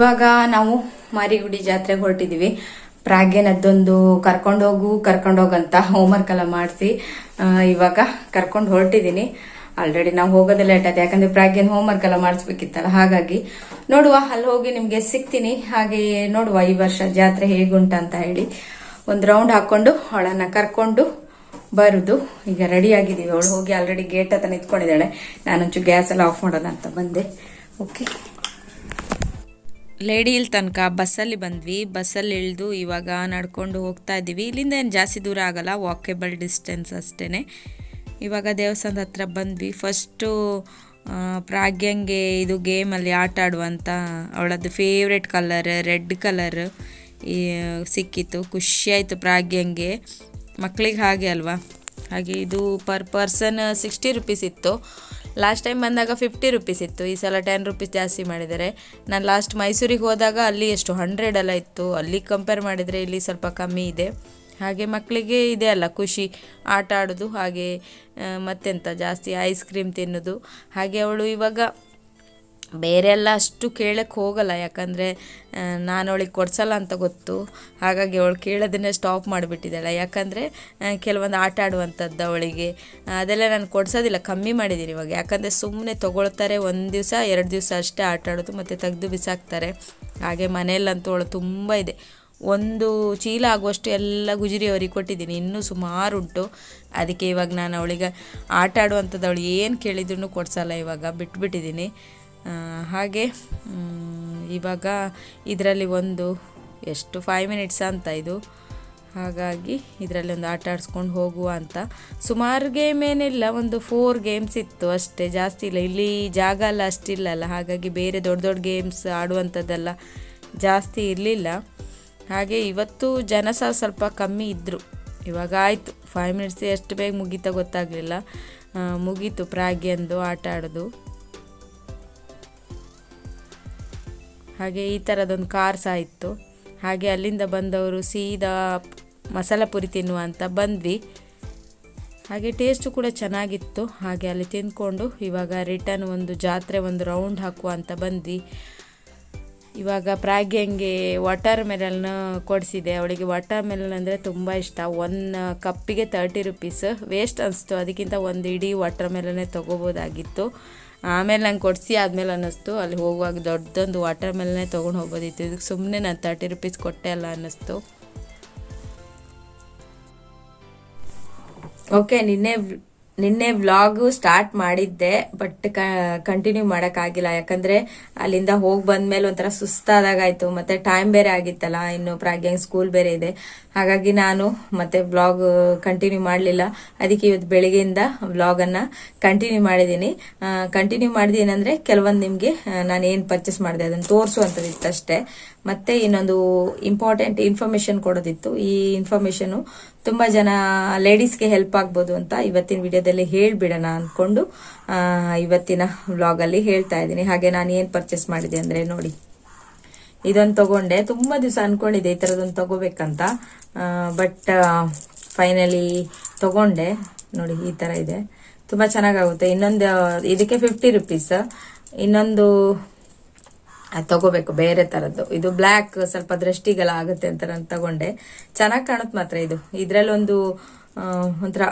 ಇವಾಗ ನಾವು ಮಾರಿಗುಡಿ ಜಾತ್ರೆಗೆ ಹೊರಟಿದೀವಿ. ಪ್ರಾಗ್ಯನದ್ದೊಂದು ಕರ್ಕೊಂಡೋಗು ಕರ್ಕೊಂಡೋಗು ಅಂತ ಹೋಮ್ವರ್ಕ್ ಎಲ್ಲ ಮಾಡಿಸಿ ಇವಾಗ ಕರ್ಕೊಂಡು ಹೊರಟಿದ್ದೀನಿ ಆಲ್ರೆಡಿ ನಾವು ಹೋಗೋದೇ ಲೇಟ್ ಆಯ್ತು. ಯಾಕಂದ್ರೆ ಪ್ರಾಗ್ಯನ್ ಹೋಮ್ವರ್ಕ್ ಎಲ್ಲ ಮಾಡಿಸ್ಬೇಕಿತ್ತಲ್ಲ, ಹಾಗಾಗಿ ನೋಡುವ. ಅಲ್ಲಿ ಹೋಗಿ ನಿಮಗೆ ಸಿಗ್ತೀನಿ. ಹಾಗೆ ನೋಡುವ ಈ ವರ್ಷ ಜಾತ್ರೆ ಹೇಗುಂಟ ಅಂತ ಹೇಳಿ. ಒಂದು ರೌಂಡ್ ಹಾಕೊಂಡು ಅವಳನ್ನ ಕರ್ಕೊಂಡು ಬರುದು. ಈಗ ರೆಡಿ ಆಗಿದ್ದೀವಿ ಅವಳು ಹೋಗಿ ಆಲ್ರೆಡಿ ಗೇಟ್ ಹತ್ರ ನಿಂತ್ಕೊಂಡಿದ್ದಾಳೆ. ನಾನೊಂಚು ಗ್ಯಾಸ್ ಎಲ್ಲ ಆಫ್ ಮಾಡೋಣ ಅಂತ ಬಂದೆ. ಓಕೆ ಲೇಡಿ ತನಕ ಬಸ್ಸಲ್ಲಿ ಬಂದ್ವಿ. ಬಸ್ಸಲ್ಲಿ ಇಳಿದು ಇವಾಗ ನಡ್ಕೊಂಡು ಹೋಗ್ತಾ ಇದ್ದೀವಿ. ಇಲ್ಲಿಂದ ಏನು ಜಾಸ್ತಿ ದೂರ ಆಗಲ್ಲ. ವಾಕೇಬಲ್ ಡಿಸ್ಟೆನ್ಸ್ ಅಷ್ಟೇ ಇವಾಗ ದೇವಸ್ಥಾನದ ಹತ್ರ ಬಂದ್ವಿ. ಫಸ್ಟು ಪ್ರಾಗ್ಯಂಗೆ ಇದು ಗೇಮಲ್ಲಿ ಆಟ ಆಡುವಂಥ ಅವಳದ್ದು ಫೇವ್ರೆಟ್ ಕಲರ್ ರೆಡ್ ಕಲರ್ ಸಿಕ್ಕಿತ್ತು. ಖುಷಿ ಆಯಿತು ಪ್ರಾಗ್ಯಂಗೆ. ಮಕ್ಕಳಿಗೆ ಹಾಗೆ ಅಲ್ವಾ? ಹಾಗೆ ಇದು ಪರ್ ಪರ್ಸನ್ ಸಿಕ್ಸ್ಟಿ ರುಪೀಸ್ ಇತ್ತು. ಲಾಸ್ಟ್ ಟೈಮ್ ಬಂದಾಗ ಫಿಫ್ಟಿ ರುಪೀಸ್ ಇತ್ತು. ಈ ಸಲ ಟೆನ್ ರುಪೀಸ್ ಜಾಸ್ತಿ ಮಾಡಿದ್ದಾರೆ. ನಾನು ಲಾಸ್ಟ್ ಮೈಸೂರಿಗೆ ಹೋದಾಗ ಅಲ್ಲಿ ಎಷ್ಟು? ಹಂಡ್ರೆಡ್ ಎಲ್ಲ ಇತ್ತು. ಅಲ್ಲಿ ಕಂಪೇರ್ ಮಾಡಿದರೆ ಇಲ್ಲಿ ಸ್ವಲ್ಪ ಕಮ್ಮಿ ಇದೆ. ಹಾಗೆ ಮಕ್ಕಳಿಗೆ ಇದೆ ಅಲ್ಲ, ಖುಷಿ. ಆಟ ಆಡೋದು, ಹಾಗೆ ಮತ್ತೆಂತ ಜಾಸ್ತಿ ಐಸ್ ಕ್ರೀಮ್ ತಿನ್ನೋದು. ಹಾಗೆ ಅವಳು ಇವಾಗ ಬೇರೆ ಎಲ್ಲ ಅಷ್ಟು ಕೇಳಕ್ಕೆ ಹೋಗಲ್ಲ, ಯಾಕಂದರೆ ನಾನು ಅವಳಿಗೆ ಕೊಡ್ಸಲ್ಲ ಅಂತ ಗೊತ್ತು. ಹಾಗಾಗಿ ಅವಳು ಕೇಳೋದನ್ನೇ ಸ್ಟಾಪ್ ಮಾಡಿಬಿಟ್ಟಿದ್ದಾಳೆ. ಯಾಕಂದರೆ ಕೆಲವೊಂದು ಆಟ ಆಡುವಂಥದ್ದು ಅವಳಿಗೆ. ಅದೆಲ್ಲ ನಾನು ಕೊಡ್ಸೋದಿಲ್ಲ, ಕಮ್ಮಿ ಮಾಡಿದ್ದೀನಿ ಇವಾಗ. ಯಾಕಂದರೆ ಸುಮ್ಮನೆ ತೊಗೊಳ್ತಾರೆ ಒಂದು ದಿವಸ, ಎರಡು ದಿವಸ ಅಷ್ಟೇ ಆಟ ಆಡೋದು, ಮತ್ತು ತೆಗೆದು ಬಿಸಾಕ್ತಾರೆ. ಹಾಗೆ ಮನೆಯಲ್ಲಂತೂ ಅವಳು ತುಂಬ ಇದೆ. ಒಂದು ಚೀಲ ಆಗುವಷ್ಟು ಎಲ್ಲ ಗುಜರಿ ಅವರಿಗೆ ಕೊಟ್ಟಿದ್ದೀನಿ. ಇನ್ನೂ ಸುಮಾರು ಉಂಟು. ಅದಕ್ಕೆ ಇವಾಗ ನಾನು ಅವಳಿಗೆ ಆಟ ಆಡುವಂಥದ್ದು ಅವಳು ಏನು ಕೇಳಿದ್ರು ಕೊಡ್ಸಲ್ಲ ಇವಾಗ. ಬಿಟ್ಬಿಟ್ಟಿದ್ದೀನಿ. ಹಾಗೆ ಇವಾಗ ಇದರಲ್ಲಿ ಒಂದು ಎಷ್ಟು ಫೈವ್ ಮಿನಿಟ್ಸ್ ಅಂತ ಇದು. ಹಾಗಾಗಿ ಇದರಲ್ಲಿ ಒಂದು ಆಟ ಆಡಿಸ್ಕೊಂಡು ಹೋಗುವ ಅಂತ. ಸುಮಾರು ಗೇಮ್ ಏನಿಲ್ಲ, ಒಂದು ಫೋರ್ ಗೇಮ್ಸ್ ಇತ್ತು ಅಷ್ಟೇ, ಜಾಸ್ತಿ ಇಲ್ಲ. ಇಲ್ಲಿ ಜಾಗ ಎಲ್ಲ ಅಷ್ಟಿಲ್ಲಲ್ಲ, ಹಾಗಾಗಿ ಬೇರೆ ದೊಡ್ಡ ದೊಡ್ಡ ಗೇಮ್ಸ್ ಆಡುವಂಥದ್ದೆಲ್ಲ ಜಾಸ್ತಿ ಇರಲಿಲ್ಲ. ಹಾಗೆ ಇವತ್ತು ಜನ ಸಹ ಸ್ವಲ್ಪ ಕಮ್ಮಿ ಇದ್ದರು ಇವಾಗ ಆಯಿತು ಫೈವ್ ಮಿನಿಟ್ಸ್ ಎಷ್ಟು ಬೇಗ ಮುಗೀತಾ ಗೊತ್ತಾಗಲಿಲ್ಲ. ಮುಗೀತು ಪ್ರಾಗ್ಯಂದು ಆಟ ಆಡೋದು. ಹಾಗೆ ಈ ಥರದೊಂದು ಕಾರ್ ಸಹ ಇತ್ತು. ಹಾಗೆ ಅಲ್ಲಿಂದ ಬಂದವರು ಸೀದಾ ಮಸಾಲ ಪುರಿ ತಿನ್ನುವ ಅಂತ ಬಂದ್ವಿ. ಹಾಗೆ ಟೇಸ್ಟು ಕೂಡ ಚೆನ್ನಾಗಿತ್ತು. ಹಾಗೆ ಅಲ್ಲಿ ತಿಂದ್ಕೊಂಡು ಇವಾಗ ರಿಟರ್ನ್ ಒಂದು ಜಾತ್ರೆ ಒಂದು ರೌಂಡ್ ಹಾಕುವ ಅಂತ ಬಂದ್ವಿ. ಇವಾಗ ಪ್ರಾಗ್ಯಂಗೆ ವಾಟರ್ ಮೆಲನ್ ಕೊಡಿಸಿದೆ. ಅವಳಿಗೆ ವಾಟರ್ ಮೆಲನ್ ಅಂದರೆ ತುಂಬ ಇಷ್ಟ. ಒನ್ ಕಪ್ಪಿಗೆ ತರ್ಟಿ ರುಪೀಸ್ ವೇಸ್ಟ್ ಅನಿಸ್ತು. ಅದಕ್ಕಿಂತ ಒಂದು ಇಡೀ ವಾಟರ್ ಮೆಲನ್ನೇ ತೊಗೋಬೋದಾಗಿತ್ತು. ಆಮೇಲೆ ನಂಗೆ ಕೊಡಿಸಿ ಆದಮೇಲೆ ಅನ್ನಿಸ್ತು. ಅಲ್ಲಿ ಹೋಗುವಾಗ ದೊಡ್ಡದೊಂದು ವಾಟರ್ ಮೆಲನ್ನೇ ತೊಗೊಂಡು ಹೋಗ್ಬೋದಿತ್ತು. ಇದಕ್ಕೆ ಸುಮ್ಮನೆ ನಾನು ತರ್ಟಿ ರುಪೀಸ್ ಕೊಟ್ಟೆ ಅಲ್ಲ ಅನ್ನಿಸ್ತು. ಓಕೆ ನಿನ್ನೆ ನಿನ್ನೆ ವ್ಲಾಗ್ ಸ್ಟಾರ್ಟ್ ಮಾಡಿದ್ದೆ ಬಟ್ ಕಂಟಿನ್ಯೂ ಮಾಡೋಕ್ಕಾಗಿಲ್ಲ ಯಾಕಂದ್ರೆ ಅಲ್ಲಿಂದ ಹೋಗಿ ಬಂದ್ಮೇಲೆ ಒಂಥರ ಸುಸ್ತಾದಾಗಾಯ್ತು. ಮತ್ತೆ ಟೈಮ್ ಬೇರೆ ಆಗಿತ್ತಲ್ಲ, ಇನ್ನು ಪ್ರಾಗ್ಯಾಂಗ್ ಸ್ಕೂಲ್ ಬೇರೆ ಇದೆ. ಹಾಗಾಗಿ ನಾನು ಮತ್ತೆ ವ್ಲಾಗ್ ಕಂಟಿನ್ಯೂ ಮಾಡಲಿಲ್ಲ. ಅದಕ್ಕೆ ಇವತ್ತು ಬೆಳಿಗ್ಗೆಯಿಂದ ವ್ಲಾಗನ್ನು ಕಂಟಿನ್ಯೂ ಮಾಡಿದ್ದೀನಿ. ಕಂಟಿನ್ಯೂ ಮಾಡಿದೆ ಏನಂದರೆ ಕೆಲವೊಂದು ನಿಮಗೆ ನಾನು ಏನು ಪರ್ಚೇಸ್ ಮಾಡಿದೆ ಅದನ್ನು ತೋರಿಸುವಂಥದ್ದಿತ್ತು ಅಷ್ಟೇ ಮತ್ತೆ ಇನ್ನೊಂದು ಇಂಪಾರ್ಟೆಂಟ್ ಇನ್ಫಾರ್ಮೇಶನ್ ಕೊಡೋದಿತ್ತು. ಈ ಇನ್ಫಾರ್ಮೇಶನ್ ತುಂಬಾ ಜನ ಲೇಡೀಸ್ಗೆ ಹೆಲ್ಪ್ ಆಗ್ಬೋದು ಅಂತ ಇವತ್ತಿನ ವಿಡಿಯೋದಲ್ಲಿ ಹೇಳ್ಬಿಡೋಣ ಅಂದ್ಕೊಂಡು ಇವತ್ತಿನ ವ್ಲಾಗಲ್ಲಿ ಹೇಳ್ತಾ ಇದ್ದೀನಿ. ಹಾಗೆ ನಾನು ಏನು ಪರ್ಚೇಸ್ ಮಾಡಿದೆ ಅಂದರೆ ನೋಡಿ. ಇದೊಂದು ತಗೊಂಡೆ. ತುಂಬಾ ದಿವಸ ಅನ್ಕೊಂಡಿದ್ದೆ ಈ ಥರದೊಂದು ತಗೋಬೇಕಂತ. ಬಟ್ ಫೈನಲಿ ತಗೊಂಡೆ. ನೋಡಿ, ಈ ಥರ ಇದೆ. ತುಂಬಾ ಚೆನ್ನಾಗಾಗುತ್ತೆ. ಇನ್ನೊಂದು, ಇದಕ್ಕೆ ಫಿಫ್ಟಿ ರುಪೀಸ್ ಇನ್ನೊಂದು ಅದ್ ತಗೋಬೇಕು ಬೇರೆ ತರದ್ದು. ಇದು ಬ್ಲ್ಯಾಕ್ ಸ್ವಲ್ಪ ದೃಷ್ಟಿಗೆಲ್ಲ ಆಗುತ್ತೆ ಅಂತ ನಾನು ತಗೊಂಡೆ. ಚೆನ್ನಾಗಿ ಕಾಣುತ್ತೆ ಮಾತ್ರ ಇದು. ಇದ್ರಲ್ಲಿ ಒಂದು ಆ, ಒಂಥರ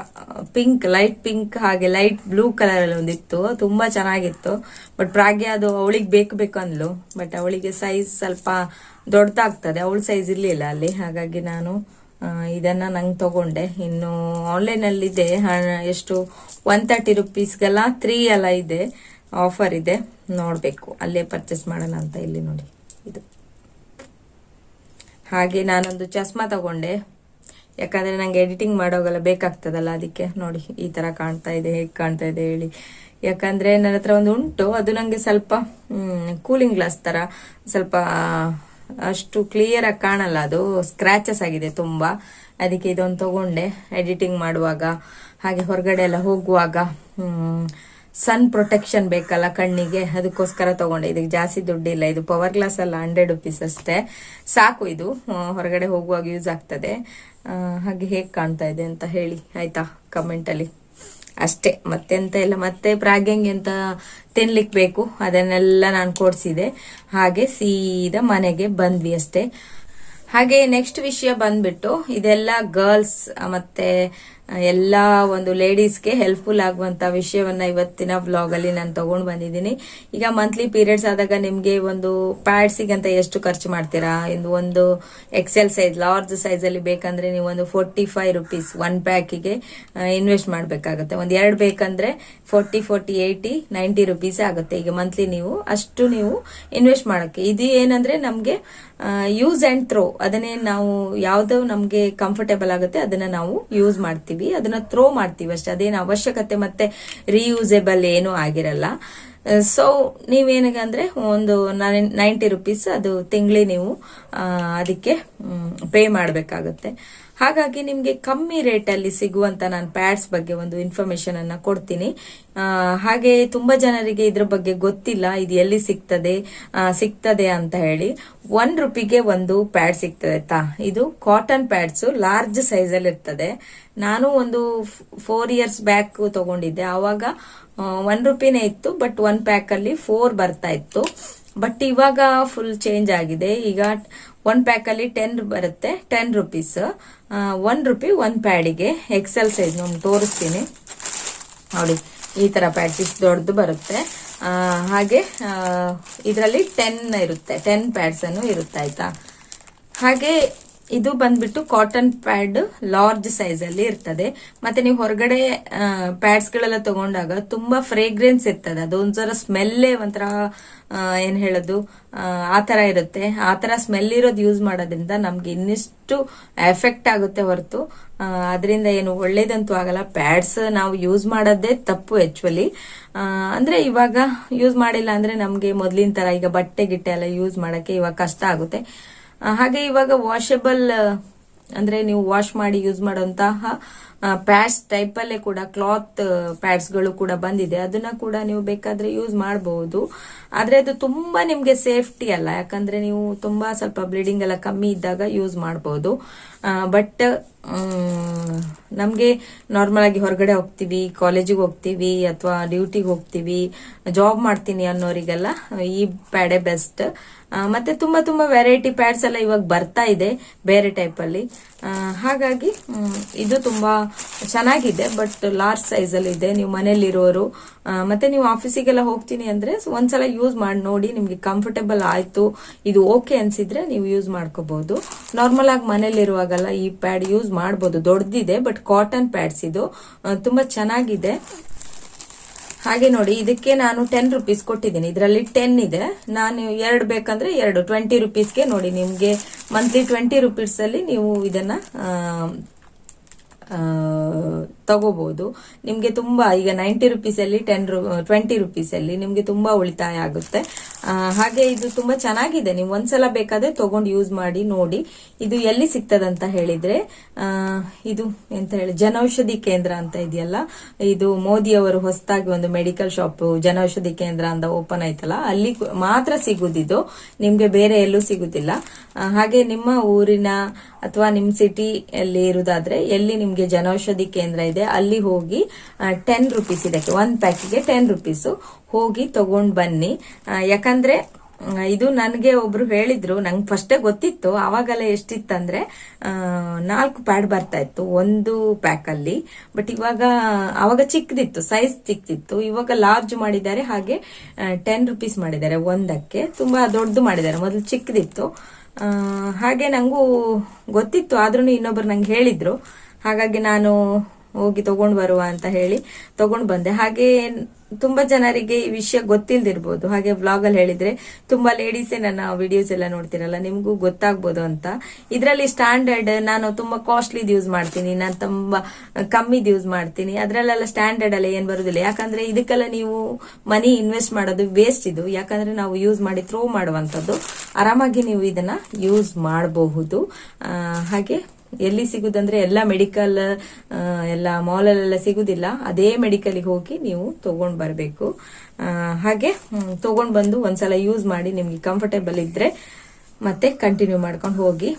ಪಿಂಕ್ ಲೈಟ್ ಪಿಂಕ್ ಹಾಗೆ ಲೈಟ್ ಬ್ಲೂ ಕಲರ್ ಅಲ್ಲಿ ಒಂದಿತ್ತು. ತುಂಬಾ ಚೆನ್ನಾಗಿತ್ತು. ಬಟ್ ಪ್ರಾಗ್ಯ ಅದು ಅವಳಿಗೆ ಬೇಕು ಬೇಕು ಅಂದ್ಲು. ಬಟ್ ಅವಳಿಗೆ ಸೈಜ್ ಸ್ವಲ್ಪ ದೊಡ್ಡದಾಗ್ತದೆ. ಅವಳ ಸೈಜ್ ಇರಲಿಲ್ಲ ಅಲ್ಲಿ. ಹಾಗಾಗಿ ನಾನು ಇದನ್ನ ನಂಗೆ ತಗೊಂಡೆ. ಇನ್ನು ಆನ್ಲೈನ್ ಅಲ್ಲಿ ಇದೆ ಎಷ್ಟು ಒನ್ ತರ್ಟಿ ರುಪೀಸ್ಗೆಲ್ಲ ತ್ರೀ ಎಲ್ಲ ಇದೆ. ಆಫರ್ ಇದೆ. ನೋಡಬೇಕು. ಅಲ್ಲೇ ಪರ್ಚೇಸ್ ಮಾಡೋಣ ಅಂತ ಇಲ್ಲಿ ನೋಡಿ. ಇದು. ಹಾಗೆ ನಾನೊಂದು ಚಸ್ಮಾ ತಗೊಂಡೆ. ಯಾಕಂದ್ರೆ ನಂಗೆ ಎಡಿಟಿಂಗ್ ಮಾಡೋಗಲ್ಲ ಬೇಕಾಗ್ತದಲ್ಲ ಅದಕ್ಕೆ. ನೋಡಿ, ಈ ತರ ಕಾಣ್ತಾ ಇದೆ, ಹೇಗೆ ಕಾಣ್ತಾ ಇದೆ ಹೇಳಿ. ಯಾಕಂದ್ರೆ ನನ್ನ ಹತ್ರ ಒಂದು ಉಂಟು. ಅದು ನನಗೆ ಸ್ವಲ್ಪ ಕೂಲಿಂಗ್ ಗ್ಲಾಸ್ ತರ, ಸ್ವಲ್ಪ, ಅಷ್ಟು ಕ್ಲಿಯರ್ ಆಗಿ ಕಾಣಲ್ಲ ಅದು. ಸ್ಕ್ರಾಚಸ್ ಆಗಿದೆ ತುಂಬಾ. ಅದಕ್ಕೆ ಇದೊಂದು ತಗೊಂಡೆ. ಎಡಿಟಿಂಗ್ ಮಾಡುವಾಗ, ಹಾಗೆ ಹೊರಗಡೆ ಎಲ್ಲ ಹೋಗುವಾಗ ಸನ್ ಪ್ರೊಟೆಕ್ಷನ್ ಬೇಕಲ್ಲ ಕಣ್ಣಿಗೆ? ಅದಕ್ಕೋಸ್ಕರ ತಗೊಂಡೆ. ಇದಕ್ಕೆ ಜಾಸ್ತಿ ದುಡ್ಡಿಲ್ಲ. ಇದು ಪವರ್ ಗ್ಲಾಸ್ ಅಲ್ಲ ಹಂಡ್ರೆಡ್ ರುಪೀಸ್ ಅಷ್ಟೇ. ಸಾಕು ಇದು. ಹೊರಗಡೆ ಹೋಗುವಾಗ ಯೂಸ್ ಆಗ್ತದೆ. ಹಾಗೆ ಹೇಗೆ ಕಾಣ್ತಾ ಇದೆ ಅಂತ ಹೇಳಿ. ಆಯ್ತಾ? ಕಮೆಂಟ್ ಅಲ್ಲಿ. ಅಷ್ಟೇ. ಮತ್ತೆಂತ ಇಲ್ಲ. ಮತ್ತೆ ಪ್ರಾಗ್ಯಂಗೆ ಅಂತ ತಿನ್ಲಿಕ್ಕೆ ಬೇಕು? ಅದನ್ನೆಲ್ಲ ನಾನು ಕೊಡಿಸಿದೆ. ಹಾಗೆ ಸೀದಾ ಮನೆಗೆ ಬಂದ್ವಿ ಅಷ್ಟೇ. ಹಾಗೆ ನೆಕ್ಸ್ಟ್ ವಿಷಯ ಬಂದ್ಬಿಟ್ಟು, ಇದೆಲ್ಲ ಗರ್ಲ್ಸ್ ಮತ್ತೆ ಎಲ್ಲ ಒಂದು ಲೇಡೀಸ್ಗೆ ಹೆಲ್ಪ್ಫುಲ್ ಆಗುವಂತ ವಿಷಯವನ್ನ ಇವತ್ತಿನ ವ್ಲಾಗ್ ಅಲ್ಲಿ ನಾನು ತಗೊಂಡ್ ಬಂದಿದ್ದೀನಿ. ಈಗ ಮಂತ್ಲಿ ಪೀರಿಯಡ್ಸ್ ಆದಾಗ ನಿಮ್ಗೆ ಒಂದು ಪ್ಯಾಡ್ಸಿಗೆ ಅಂತ ಎಷ್ಟು ಖರ್ಚು ಮಾಡ್ತೀರಾ? ಇದು ಒಂದು ಎಕ್ಸೆಲ್ ಸೈಜ್ ಲಾರ್ಜ್ ಸೈಜ್ ಅಲ್ಲಿ ಬೇಕಂದ್ರೆ ನೀವು ಒಂದು ಫೋರ್ಟಿ ಫೈವ್ ರುಪೀಸ್ ಒನ್ ಪ್ಯಾಕಿಗೆ ಇನ್ವೆಸ್ಟ್ ಮಾಡ್ಬೇಕಾಗುತ್ತೆ. ಒಂದ್ ಎರಡು ಬೇಕಂದ್ರೆ forty forty eighty ninety rupees ಆಗುತ್ತೆ. ಈಗ ಮಂತ್ಲಿ ನೀವು ಅಷ್ಟು ನೀವು ಇನ್ವೆಸ್ಟ್ ಮಾಡಕ್ಕೆ. ಇದು ಏನಂದ್ರೆ ನಮ್ಗೆ ಯೂಸ್ ಅಂಡ್ ಥ್ರೋ ಅದನ್ನೇ ನಾವು ಯಾವ್ದು ನಮ್ಗೆ ಕಂಫರ್ಟೇಬಲ್ ಆಗುತ್ತೆ, ಅದನ್ನ ನಾವು ಯೂಸ್ ಮಾಡ್ತೀವಿ. ಅದನ್ನ ಥ್ರೋ ಮಾಡ್ತೀವಿ ಅಷ್ಟೇ. ಅದೇನು ಅವಶ್ಯಕತೆ ಮತ್ತೆ ರೀಯೂಸೇಬಲ್ ಏನೂ ಆಗಿರಲ್ಲ. ಸೊ ಅಂದ್ರೆ ಒಂದು ನೈಂಟಿ ರುಪೀಸ್ ಅದು ತಿಂಗಳಿ ನೀವು ಅದಕ್ಕೆ ಪೇ ಮಾಡಬೇಕಾಗುತ್ತೆ. ಹಾಗಾಗಿ ನಿಮಗೆ ಕಮ್ಮಿ ರೇಟಲ್ಲಿ ಸಿಗುವಂತ ನಾನು ಪ್ಯಾಡ್ಸ್ ಬಗ್ಗೆ ಒಂದು ಇನ್ಫಾರ್ಮೇಶನ್ ಅನ್ನ ಕೊಡ್ತೀನಿ. ಹಾಗೆ ತುಂಬಾ ಜನರಿಗೆ ಇದ್ರ ಬಗ್ಗೆ ಗೊತ್ತಿಲ್ಲ, ಇದು ಎಲ್ಲಿ ಸಿಗ್ತದೆ ಸಿಗ್ತದೆ ಅಂತ ಹೇಳಿ. ಒನ್ ರುಪಿಗೆ ಒಂದು ಪ್ಯಾಡ್ ಸಿಗ್ತದೆ ತಾ ಇದು ಕಾಟನ್ ಪ್ಯಾಡ್ಸ್ ಲಾರ್ಜ್ ಸೈಜ್ ಅಲ್ಲಿ ಇರ್ತದೆ. ನಾನು ಒಂದು ಫೋರ್ ಇಯರ್ಸ್ ಬ್ಯಾಕ್ ತಗೊಂಡಿದ್ದೆ. ಆವಾಗ ಒನ್ ರುಪಿನೇ ಇತ್ತು ಬಟ್ ಒನ್ ಪ್ಯಾಕ್ ಅಲ್ಲಿ ಫೋರ್ ಬರ್ತಾ ಇತ್ತು. ಬಟ್ ಇವಾಗ ಫುಲ್ ಚೇಂಜ್ ಆಗಿದೆ. ಈಗ ಒನ್ ಪ್ಯಾಕ್ ಅಲ್ಲಿ ಟೆನ್ ಬರುತ್ತೆ ten rupees one rupee one ಪ್ಯಾಡಿಗೆ XL size ನಾನು ತೋರಿಸ್ತೀನಿ. ನೋಡಿ, ಈ ತರ ಪ್ಯಾಡ್ಸ್ ದೊಡ್ಡದು ಬರುತ್ತೆ. ಹಾಗೆ ಇದರಲ್ಲಿ ಟೆನ್ ಇರುತ್ತೆ ಟೆನ್ ಪ್ಯಾಡ್ಸ್ ಅನ್ನು ಇರುತ್ತೆ, ಆಯ್ತಾ? ಹಾಗೆ ಇದು ಬಂದ್ಬಿಟ್ಟು ಕಾಟನ್ ಪ್ಯಾಡ್ ಲಾರ್ಜ್ ಸೈಜ್ ಅಲ್ಲಿ ಇರ್ತದೆ. ಮತ್ತೆ ನೀವು ಹೊರಗಡೆ ಪ್ಯಾಡ್ಸ್ ಗಳೆಲ್ಲ ತಗೊಂಡಾಗ ತುಂಬಾ ಫ್ರೇಗ್ರೆನ್ಸ್ ಇರ್ತದೆ. ಅದು ಒಂಥರ ಸ್ಮೆಲ್ಲೇ ಒಂಥರ ಏನ್ ಹೇಳೋದು ಆ, ತರ ಇರುತ್ತೆ. ಆ ತರ ಸ್ಮೆಲ್ ಇರೋದು ಯೂಸ್ ಮಾಡೋದ್ರಿಂದ ನಮ್ಗೆ ಇನ್ನಿಷ್ಟು ಎಫೆಕ್ಟ್ ಆಗುತ್ತೆ ಹೊರತು. ಅದರಿಂದ ಏನು ಒಳ್ಳೇದಂತೂ ಆಗಲ್ಲ. ಪ್ಯಾಡ್ಸ್ ನಾವು ಯೂಸ್ ಮಾಡೋದೇ ತಪ್ಪು ಆಕ್ಚುಲಿ ಅಂದ್ರೆ ಇವಾಗ ಯೂಸ್ ಮಾಡಿಲ್ಲ ಅಂದ್ರೆ ನಮ್ಗೆ ಮೊದ್ಲಿನ ತರ ಈಗ ಬಟ್ಟೆ ಗಿಟ್ಟೆ ಎಲ್ಲ ಯೂಸ್ ಮಾಡಕ್ಕೆ ಇವಾಗ ಕಷ್ಟ ಆಗುತ್ತೆ. ಹಾಗೆ ಇವಾಗ ವಾಷಬಲ್ ಅಂದ್ರೆ ನೀವು ವಾಶ್ ಮಾಡಿ ಯೂಸ್ ಮಾಡುವಂತಹ ಪ್ಯಾಡ್ಸ್ ಟೈಪ್ ಅಲ್ಲೇ ಕೂಡ ಕ್ಲಾತ್ ಪ್ಯಾಡ್ಸ್ಗಳು ಕೂಡ ಬಂದಿದೆ. ಅದನ್ನ ಕೂಡ ನೀವು ಬೇಕಾದ್ರೆ ಯೂಸ್ ಮಾಡಬಹುದು ಆದ್ರೆ ಅದು ತುಂಬಾ ನಿಮ್ಗೆ ಸೇಫ್ಟಿ ಅಲ್ಲ. ಯಾಕಂದ್ರೆ ನೀವು ತುಂಬಾ ಸ್ವಲ್ಪ ಬ್ಲೀಡಿಂಗ್ ಎಲ್ಲ ಕಮ್ಮಿ ಇದ್ದಾಗ ಯೂಸ್ ಮಾಡಬಹುದು ಬಟ್ ನಮ್ಗೆ ನಾರ್ಮಲ್ ಆಗಿ ಹೊರಗಡೆ ಹೋಗ್ತೀವಿ ಕಾಲೇಜಿಗೆ ಹೋಗ್ತೀವಿ ಅಥವಾ ಡ್ಯೂಟಿಗೆ ಹೋಗ್ತೀವಿ ಜಾಬ್ ಮಾಡ್ತೀನಿ ಅನ್ನೋರಿಗೆಲ್ಲ ಈ ಪ್ಯಾಡೇ ಬೆಸ್ಟ್ ಮತ್ತೆ ತುಂಬಾ ತುಂಬಾ ವೆರೈಟಿ ಪ್ಯಾಡ್ಸ್ ಎಲ್ಲ ಇವಾಗ ಬರ್ತಾ ಇದೆ ಬೇರೆ ಟೈಪ್ ಅಲ್ಲಿ. ಹಾಗಾಗಿ ಇದು ತುಂಬಾ ಚೆನ್ನಾಗಿದೆ ಬಟ್ ಲಾರ್ಜ್ ಸೈಜ್ ಅಲ್ಲಿ ಇದೆ. ನೀವು ಮನೇಲಿರೋರು ಮತ್ತೆ ನೀವು ಆಫೀಸಿಗೆಲ್ಲ ಹೋಗ್ತೀನಿ ಅಂದ್ರೆ ಒಂದ್ಸಲ ಯೂಸ್ ಮಾಡಿ ನೋಡಿ ನಿಮಗೆ ಕಂಫರ್ಟೇಬಲ್ ಆಯ್ತು, ಇದು ಓಕೆ ಅನ್ಸಿದ್ರೆ ನೀವು ಯೂಸ್ ಮಾಡ್ಕೋಬಹುದು ನಾರ್ಮಲ್ ಆಗಿ ಮನೇಲಿರುವಾಗೆಲ್ಲ ಈ ಪ್ಯಾಡ್ ಯೂಸ್ ಮಾಡಬಹುದು ದೊಡ್ಡದಿದೆ ಬಟ್ ಕಾಟನ್ ಪ್ಯಾಡ್ಸ್ ಇದು. ತುಂಬಾ ಚೆನ್ನಾಗಿದೆ. ಹಾಗೆ ನೋಡಿ, ಇದಕ್ಕೆ ನಾನು ಟೆನ್ ರುಪೀಸ್ ಕೊಟ್ಟಿದ್ದೀನಿ. ಇದರಲ್ಲಿ ಟೆನ್ ಇದೆ. ನಾನು ಎರಡು ಬೇಕಂದ್ರೆ ಎರಡು ಟ್ವೆಂಟಿ ರುಪೀಸ್ಗೆ ನೋಡಿ, ನಿಮಗೆ ಮಂತ್ಲಿ ಟ್ವೆಂಟಿ ರುಪೀಸಲ್ಲಿ ನೀವು ಇದನ್ನ ತಗೋಬಹುದು ನಿಮ್ಗೆ ತುಂಬಾ, ಈಗ ನೈಂಟಿ ರುಪೀಸ್ ಅಲ್ಲಿ ಟೆನ್ ಟ್ವೆಂಟಿ ರುಪೀಸ್ ಅಲ್ಲಿ ನಿಮ್ಗೆ ತುಂಬಾ ಉಳಿತಾಯ ಆಗುತ್ತೆ. ಹಾಗೆ ಇದು ತುಂಬಾ ಚೆನ್ನಾಗಿದೆ. ನೀವು ಒಂದ್ಸಲ ಬೇಕಾದ್ರೆ ತಗೊಂಡು ಯೂಸ್ ಮಾಡಿ, ನೋಡಿ. ಇದು ಎಲ್ಲಿ ಸಿಗ್ತದಂತ ಹೇಳಿದ್ರೆ ಇದು ಎಂತ ಹೇಳಿ, ಜನೌಷಧಿ ಕೇಂದ್ರ ಅಂತ ಇದೆಯಲ್ಲ? ಇದು ಮೋದಿ ಅವರು ಹೊಸದಾಗಿ ಒಂದು ಮೆಡಿಕಲ್ ಶಾಪ್ ಜನೌಷಧಿ ಕೇಂದ್ರ ಅಂತ ಓಪನ್ ಆಯ್ತಲ್ಲ? ಅಲ್ಲಿ ಮಾತ್ರ ಸಿಗುದಿದು. ನಿಮ್ಗೆ ಬೇರೆ ಎಲ್ಲೂ ಸಿಗುದಿಲ್ಲ. ಹಾಗೆ ನಿಮ್ಮ ಊರಿನ ಅಥವಾ ನಿಮ್ ಸಿಟಿಯಲ್ಲಿ ಇರುದಾದ್ರೆ ಎಲ್ಲಿ ನಿಮ್ಗೆ ಜನೌಷಧಿ ಕೇಂದ್ರ ಇದೆ? ಅಲ್ಲಿ ಹೋಗಿ ಟೆನ್ ರುಪೀಸ್ ಇದಕ್ಕೆ ಒಂದ್ ಪ್ಯಾಕಿಗೆ ಟೆನ್ ರುಪೀಸ್ ಹೋಗಿ ತಗೊಂಡ್ ಬನ್ನಿ. ಯಾಕಂದ್ರೆ ಇದು ನನಗೆ ಒಬ್ರು ಹೇಳಿದ್ರು, ನಂಗೆ ಫಸ್ಟೇ ಗೊತ್ತಿತ್ತು, ಅವಾಗೆಲ್ಲ ಎಷ್ಟಿತ್ತಂದ್ರೆ ನಾಲ್ಕು ಪ್ಯಾಡ್ ಬರ್ತಾ ಇತ್ತು, ಒಂದು ಪ್ಯಾಕ್ ಅಲ್ಲಿ. ಬಟ್ ಇವಾಗ, ಅವಾಗ ಚಿಕ್ಕದಿತ್ತು ಸೈಜ್ ಚಿಕ್ಕದಿತ್ತು. ಇವಾಗ ಲಾರ್ಜ್ ಮಾಡಿದ್ದಾರೆ, ಹಾಗೆ ಟೆನ್ ರುಪೀಸ್ ಮಾಡಿದ್ದಾರೆ, ಒಂದಕ್ಕೆ. ತುಂಬಾ ದೊಡ್ಡದು ಮಾಡಿದ್ದಾರೆ, ಮೊದಲು ಚಿಕ್ಕದಿತ್ತು. ಹಾಗೆ ನಂಗೂ ಗೊತ್ತಿತ್ತು ಆದ್ರೂ ಇನ್ನೊಬ್ರು ನಂಗೆ ಹೇಳಿದ್ರು. ಹಾಗಾಗಿ ನಾನು ಹೋಗಿ ತಗೊಂಡು ಬರುವ ಅಂತ ಹೇಳಿ ತಗೊಂಡು ಬಂದೆ. ಹಾಗೆ ತುಂಬಾ ಜನರಿಗೆ ಈ ವಿಷಯ ಗೊತ್ತಿಲ್ದಿರ್ಬೋದು. ಹಾಗೆ ವ್ಲಾಗ್ ಅಲ್ಲಿ ಹೇಳಿದ್ರೆ ತುಂಬಾ ಲೇಡೀಸೇ ನನ್ನ ವಿಡಿಯೋಸ್ ಎಲ್ಲ ನೋಡ್ತಿರಲ್ಲ, ನಿಮ್ಗೂ ಗೊತ್ತಾಗ್ಬೋದು ಅಂತ. ಇದರಲ್ಲಿ ಸ್ಟ್ಯಾಂಡರ್ಡ್ ನಾನು ತುಂಬಾ ಕಾಸ್ಟ್ಲಿದ್ ಯೂಸ್ ಮಾಡ್ತೀನಿ. ನಾನು ತುಂಬಾ ಕಮ್ಮಿದ್ ಯೂಸ್ ಮಾಡ್ತೀನಿ. ಅದರಲ್ಲೆಲ್ಲ ಸ್ಟ್ಯಾಂಡರ್ಡ್ ಅಲ್ಲ ಏನ್ ಬರುದಿಲ್ಲ. ಯಾಕಂದ್ರೆ ಇದಕ್ಕೆಲ್ಲ ನೀವು ಮನಿ ಇನ್ವೆಸ್ಟ್ ಮಾಡೋದು ವೇಸ್ಟ್ ಇದು. ಯಾಕಂದ್ರೆ ನಾವು ಯೂಸ್ ಮಾಡಿ ಥ್ರೋ ಮಾಡುವಂತದ್ದು ಆರಾಮಾಗಿ ನೀವು ಇದನ್ನ ಯೂಸ್ ಮಾಡಬಹುದು. ಹಾಗೆ ಎಲ್ಲಿ ಸಿಗುದಂದ್ರೆ ಎಲ್ಲ ಮೆಡಿಕಲ್ ಎಲ್ಲ ಮಾಲಲ್ಲೆಲ್ಲ ಸಿಗುದಿಲ್ಲ. ಅದೇ ಮೆಡಿಕಲ್ಗೆ ಹೋಗಿ ನೀವು ತಗೊಂಡ್ ಬರಬೇಕು. ಹಾಗೆ ತಗೊಂಡ್ ಬಂದು ಒಂದ್ಸಲ ಯೂಸ್ ಮಾಡಿ ನಿಮ್ಗೆ ಕಂಫರ್ಟೇಬಲ್ ಇದ್ರೆ ಮತ್ತೆ ಕಂಟಿನ್ಯೂ ಮಾಡ್ಕೊಂಡು ಹೋಗಿ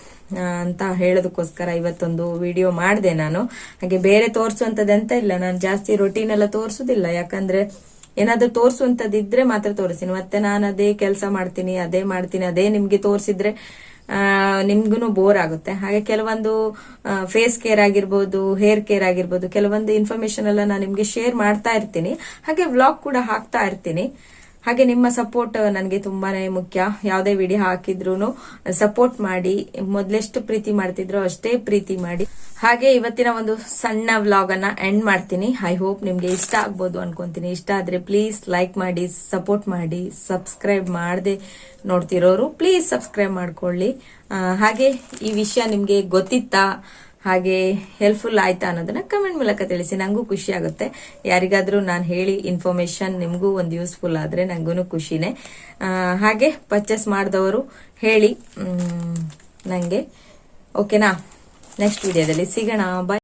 ಅಂತ ಹೇಳೋದಕ್ಕೋಸ್ಕರ ಇವತ್ತೊಂದು ವಿಡಿಯೋ ಮಾಡಿದೆ ನಾನು. ಹಾಗೆ ಬೇರೆ ತೋರಿಸುವಂಥದ್ದು ಇಲ್ಲ. ನಾನು ಜಾಸ್ತಿ ರೊಟೀನ್ ಎಲ್ಲ ತೋರಿಸುದಿಲ್ಲ. ಯಾಕಂದ್ರೆ ಏನಾದ್ರೂ ತೋರಿಸುವಂಥದ್ದಿದ್ರೆ ಮಾತ್ರ ತೋರಿಸ್ತೀನಿ. ಮತ್ತೆ ನಾನು ಅದೇ ಕೆಲಸ ಮಾಡ್ತೀನಿ, ಅದೇ ಮಾಡ್ತೀನಿ, ಅದೇ ನಿಮ್ಗೆ ತೋರಿಸಿದ್ರೆ ನಿಮ್ಗೂ ಬೋರ್ ಆಗುತ್ತೆ. ಹಾಗೆ ಕೆಲವೊಂದು ಫೇಸ್ ಕೇರ್ ಆಗಿರ್ಬೋದು ಹೇರ್ ಕೇರ್ ಆಗಿರ್ಬೋದು, ಕೆಲವೊಂದು ಇನ್ಫಾರ್ಮೇಶನ್ ಎಲ್ಲ ನಾನು ನಿಮ್ಗೆ ಶೇರ್ ಮಾಡ್ತಾ ಇರ್ತೀನಿ. ಹಾಗೆ ವ್ಲಾಗ್ ಕೂಡ ಹಾಕ್ತಾ ಇರ್ತೀನಿ. ಹಾಗೆ ನಿಮ್ಮ ಸಪೋರ್ಟ್ ನನಗೆ ತುಂಬಾನೇ ಮುಖ್ಯ. ಯಾವುದೇ ವಿಡಿಯೋ ಹಾಕಿದ್ರು ಸಪೋರ್ಟ್ ಮಾಡಿ. ಮೊದಲೆಷ್ಟು ಪ್ರೀತಿ ಮಾಡ್ತಿದ್ರು ಅಷ್ಟೇ ಪ್ರೀತಿ ಮಾಡಿ. ಹಾಗೆ ಇವತ್ತಿನ ಒಂದು ಸಣ್ಣ ವ್ಲಾಗ್ ಅನ್ನ ಎಂಡ್ ಮಾಡ್ತೀನಿ. ಐ ಹೋಪ್ ನಿಮ್ಗೆ ಇಷ್ಟ ಆಗ್ಬೋದು ಅನ್ಕೊಂತೀನಿ. ಇಷ್ಟ ಆದ್ರೆ ಪ್ಲೀಸ್ ಲೈಕ್ ಮಾಡಿ ಸಪೋರ್ಟ್ ಮಾಡಿ ಸಬ್ಸ್ಕ್ರೈಬ್ ಮಾಡದೆ ನೋಡ್ತಿರೋರು ಪ್ಲೀಸ್ ಸಬ್ಸ್ಕ್ರೈಬ್ ಮಾಡ್ಕೊಳ್ಳಿ. ಹಾಗೆ ಈ ವಿಷಯ ನಿಮ್ಗೆ ಗೊತ್ತಿತ್ತಾ? ಹಾಗೆ ಹೆಲ್ಪ್ಫುಲ್ ಆಯ್ತಾ ಅನ್ನೋದನ್ನ ಕಮೆಂಟ್ ಮೂಲಕ ತಿಳಿಸಿ. ನಂಗೂ ಖುಷಿ ಆಗುತ್ತೆ. ಯಾರಿಗಾದ್ರೂ ನಾನು ಹೇಳಿ ಇನ್ಫಾರ್ಮೇಶನ್ ನಿಮಗೂ ಒಂದು ಯೂಸ್ಫುಲ್ ಆದ್ರೆ ನಂಗೂ ಖುಷಿನೇ. ಹಾಗೆ ಪರ್ಚೇಸ್ ಮಾಡಿದವರು ಹೇಳಿ. ನನಗೆ ನಂಗೆ. ಓಕೆನಾ ನೆಕ್ಸ್ಟ್ ವಿಡಿಯೋದಲ್ಲಿ ಸಿಗೋಣ. ಬಾಯ್